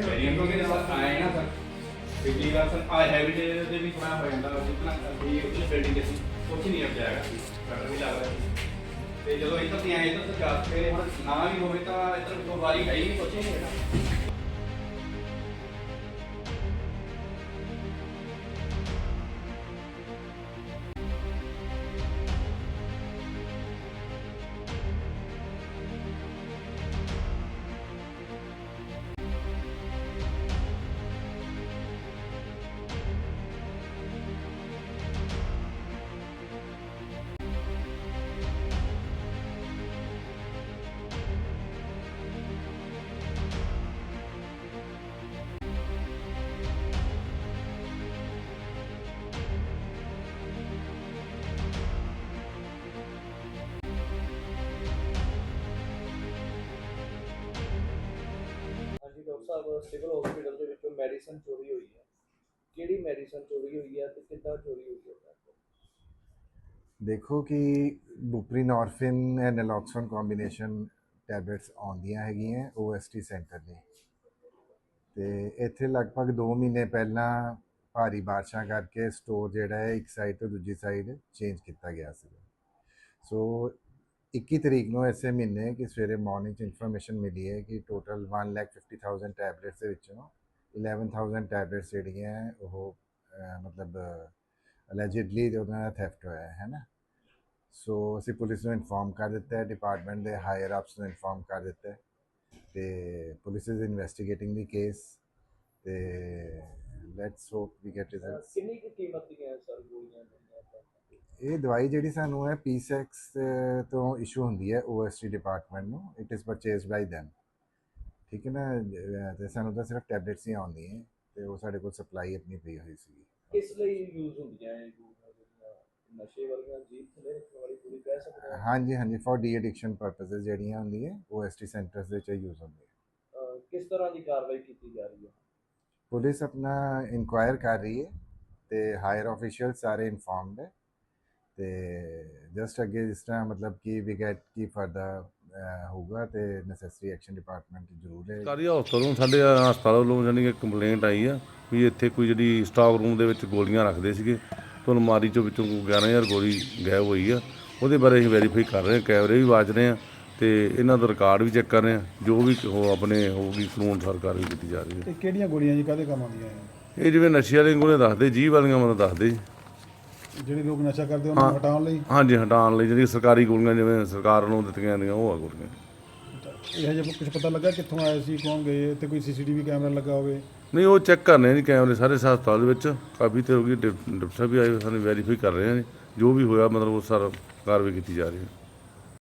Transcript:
Variant ਹੋ ਗਿਆ ਨਾ ਆਏ ਨਾ ਸਰ ਕਿਉਂਕਿ ਆ ਸਰ ਆ ਹੈਵੀ ਦੇ ਵੀ ਥੋੜਾ ਹੋ ਜਾਂਦਾ ਜਿੰਨਾ ਵੀ ਉੱਚ ਬਿਲਡਿੰਗ ਸੀ ਉੱਚ ਨਹੀਂ ਅੱਗੇ ਆਇਆ ਕਟਰ ਵੀ ਲੱਗਦਾ ਤੇ ਜਦੋਂ ਇੱਧਰ ਨਹੀਂ ਆਏ ਤਾਂ ਸਰਕਾਰ ਤੇ ਹੁਣ ਨਾ ਵੀ ਹੋਵੇ ਤਾਂ ਇੱਧਰ ਕੋਈ ਵਾਰੀ ਆਈ ਨਹੀਂ ਕੁਛ ਨਹੀਂ ਹੈਗਾ। ਸਾਹਿਬ ਸਿਵਲ ਹਸਪੀਟਲ ਦੇ ਵਿੱਚੋਂ ਮੈਡੀਸਨ ਚੋਰੀ ਹੋਈ ਹੈ। ਕਿਹੜੀ ਮੈਡੀਸਨ ਚੋਰੀ ਹੋਈ ਹੈ ਤੇ ਕਿੱਦਾਂ ਚੋਰੀ ਹੋਈ ਹੈ? ਦੇਖੋ ਕਿ buprenorphine and naloxone combination tablets ਆਉਂਦੀਆਂ ਹੈਗੀਆਂ OST ਸੈਂਟਰ ਨੇ ਤੇ। ਇੱਥੇ ਲਗਭਗ 2 ਮਹੀਨੇ ਪਹਿਲਾਂ ਭਾਰੀ ਬਾਰਿਸ਼ਾਂ ਕਰਕੇ ਸਟੋਰ ਜਿਹੜਾ ਹੈ ਇੱਕ ਸਾਈਡ ਤੋਂ ਦੂਜੀ ਸਾਈਡ ਚੇਂਜ ਕੀਤਾ ਗਿਆ ਸੀ ਸੋ 21 ਤਰੀਕ ਨੂੰ ਇਸੇ ਮਹੀਨੇ ਕਿ ਸਵੇਰੇ ਮਾਰਨਿੰਗ ਚ ਇਨਫੋਰਮੇਸ਼ਨ ਮਿਲੀ ਹੈ ਕਿ ਟੋਟਲ 150000 ਟੈਬਲੇਟਸ ਦੇ ਵਿੱਚੋਂ 11000 ਟੈਬਲੇਟਸ ਜਿਹੜੀਆਂ ਉਹ ਮਤਲਬ ਅਲੈਜਿਡਲੀ ਉਹਨਾਂ ਦਾ ਥੈਫਟ ਹੋਇਆ ਹੈ ਨਾ ਸੋ ਅਸੀਂ ਪੁਲਿਸ ਨੂੰ ਇਨਫੋਰਮ ਕਰ ਦਿੱਤਾ ਹੈ ਡਿਪਾਰਟਮੈਂਟ ਦੇ ਹਾਇਰ ਅਪਸ ਨੂੰ ਇਨਫੋਰਮ ਕਰ ਦਿੱਤਾ ਹੈ ਤੇ ਪੁਲਿਸ ਇਜ਼ ਇਨਵੈਸਟੀਗੇਟਿੰਗ ਦੀ ਕੇਸ ਤੇ let's hope we get results ਕਿੰਨੀ ਕੁ ਕੀਮਤ ਦੀਆਂ ਸਰ ਗੋਲੀਆਂ ਇਹ ਦਵਾਈ ਜਿਹੜੀ ਸਾਨੂੰ ਹੈ ਪੀਸੈਕਸ ਤੋਂ ਇਸ਼ੂ ਹੁੰਦੀ ਹੈ OST ਡਿਪਾਰਟਮੈਂਟ ਨੂੰ। It is purchased by them ਠੀਕ ਹੈ ਨਾ? ਤੇ ਸਾਨੂੰ ਤਾਂ ਸਿਰਫ ਟੈਬਲੇਟਸ ਹੀ ਆਉਂਦੀਆਂ। ਤੇ ਉਹ ਸਾਡੇ ਕੋਲ ਸਪਲਾਈ ਆਪਣੀ ਪਈ ਹੋਈ ਸੀ ਕਿਸ ਲਈ ਯੂਜ਼ ਹੁੰਦੀਆਂ ਇਹ ਨਸ਼ੇ ਵਰਗੀਆਂ ਜੀਭ ਥਲੇ ਵਾਲੀ ਗੋਲੀ ਕਹਿ ਸਕਦੇ ਹਾਂ। ਹਾਂਜੀ ਹਾਂਜੀ। ਫॉर ਡੀ ਐਡਿਕਸ਼ਨ ਪਰਪਸਸ ਜਿਹੜੀਆਂ ਹੁੰਦੀਆਂ OST ਸੈਂਟਰਸ ਦੇ ਯੂਜ਼ ਹੁੰਦੀਆਂ। ਕਿਸ ਤਰ੍ਹਾਂ ਦੀ ਕਾਰਵਾਈ ਕੀਤੀ ਜਾ ਰਹੀ ਹੈ? ਪੁਲਿਸ ਆਪਣਾ ਇਨਕੁਆਇਰ ਕਰ ਰਹੀ ਹੈ ਤੇ ਹਾਇਰ ਅਫੀਸ਼ੀਅਲ ਸਾਰੇ ਇਨਫਾਰਮਡ ਹੈ। ਤੇ ਜਸਟ ਅੱਗੇ ਜਿਸ ਤਰ੍ਹਾਂ ਮਤਲਬ ਕਿ ਵੀ ਗੈਟ ਕੀ ਫਰਦਰ ਹੋਊਗਾ ਤੇ ਨੈਸੈਸਰੀ ਐਕਸ਼ਨ ਡਿਪਾਰਟਮੈਂਟ ਜ਼ਰੂਰ ਹੈ। ਸਰਕਾਰੀ ਹਸਪਤਾਲ ਨੂੰ ਸਾਡੇ ਹਸਪਤਾਲ ਵੱਲੋਂ ਜਾਨੀ ਕਿ ਕੰਪਲੇਂਟ ਆਈ ਆ ਵੀ ਇੱਥੇ ਕੋਈ ਜਿਹੜੀ ਸਟਾਕ ਰੂਮ ਦੇ ਵਿੱਚ ਗੋਲੀਆਂ ਰੱਖਦੇ ਸੀਗੇ। ਤੇ ਅਲਮਾਰੀ ਚੋਂ ਵਿੱਚੋਂ ਕੋਈ 11000 ਗੋਲੀ ਗਾਇਬ ਹੋਈ ਆ। ਉਹਦੇ ਬਾਰੇ ਅਸੀਂ ਵੈਰੀਫਾਈ ਕਰ ਰਹੇ ਹਾਂ ਕੈਮਰੇ ਵੀ ਵਾਚ ਰਹੇ ਹਾਂ ਤੇ ਇਹਨਾਂ ਦਾ ਰਿਕਾਰਡ ਵੀ ਚੈੱਕ ਕਰ ਰਹੇ ਹਾਂ ਜੋ ਵੀ ਉਹ ਆਪਣੇ ਹੋਊਗੀ ਕਾਨੂੰਨ ਅਨੁਸਾਰ ਕਾਰਵਾਈ ਕੀਤੀ ਜਾ ਰਹੀ ਹੈ। ਇਹ ਕਿਹੜੀਆਂ ਗੋਲੀਆਂ ਜੀ ਕਾਹਦੇ ਕੰਮ ਆਉਂਦੀਆਂ ਇਹ? ਇਹ ਜਿਵੇਂ ਨਸ਼ੇ ਵਾਲੀਆਂ ਗੋਲੀਆਂ ਦੱਸਦੇ ਜੀ ਵਾਲੀਆਂ ਮਤਲਬ ਦੱਸਦੇ ਜੀ। ਜਿਹੜੇ ਲੋਕ ਨਸ਼ਾ ਕਰਦੇ ਉਹਨਾਂ ਨੂੰ ਹਟਾਉਣ ਲਈ? ਹਾਂਜੀ ਹਟਾਉਣ ਲਈ ਜਿਹੜੀ ਸਰਕਾਰੀ ਗੋਲੀਆਂ ਜਿਵੇਂ ਸਰਕਾਰ ਵੱਲੋਂ ਦਿੱਤੀਆਂ ਜਾਂਦੀਆਂ ਉਹ ਆ ਗੋਲੀਆਂ। ਇਹ ਹਜੇ ਕੁਝ ਪਤਾ ਲੱਗਾ ਕਿੱਥੋਂ ਆਏ ਸੀ ਕੌਣ ਗਏ ਇੱਥੇ ਕੋਈ ਸੀਸੀਟੀਵੀ ਕੈਮਰਾ ਲੱਗਾ ਹੋਵੇ? ਨਹੀਂ ਉਹ ਚੈੱਕ ਕਰਨੇ ਜੀ ਕੈਮਰੇ ਸਾਰੇ ਹਸਪਤਾਲ ਦੇ ਵਿੱਚ। ਕਾਫੀ ਤੇ ਹੋ ਗਈ ਸਾਹਿਬ ਵੀ ਆਏ ਸਾਨੂੰ ਵੈਰੀਫਾਈ ਕਰ ਰਹੇ ਜੀ। ਜੋ ਵੀ ਹੋਇਆ ਮਤਲਬ ਉਹ ਸਾਰਾ ਕਾਰਵਾਈ ਕੀਤੀ ਜਾ ਰਹੀ ਹੈ।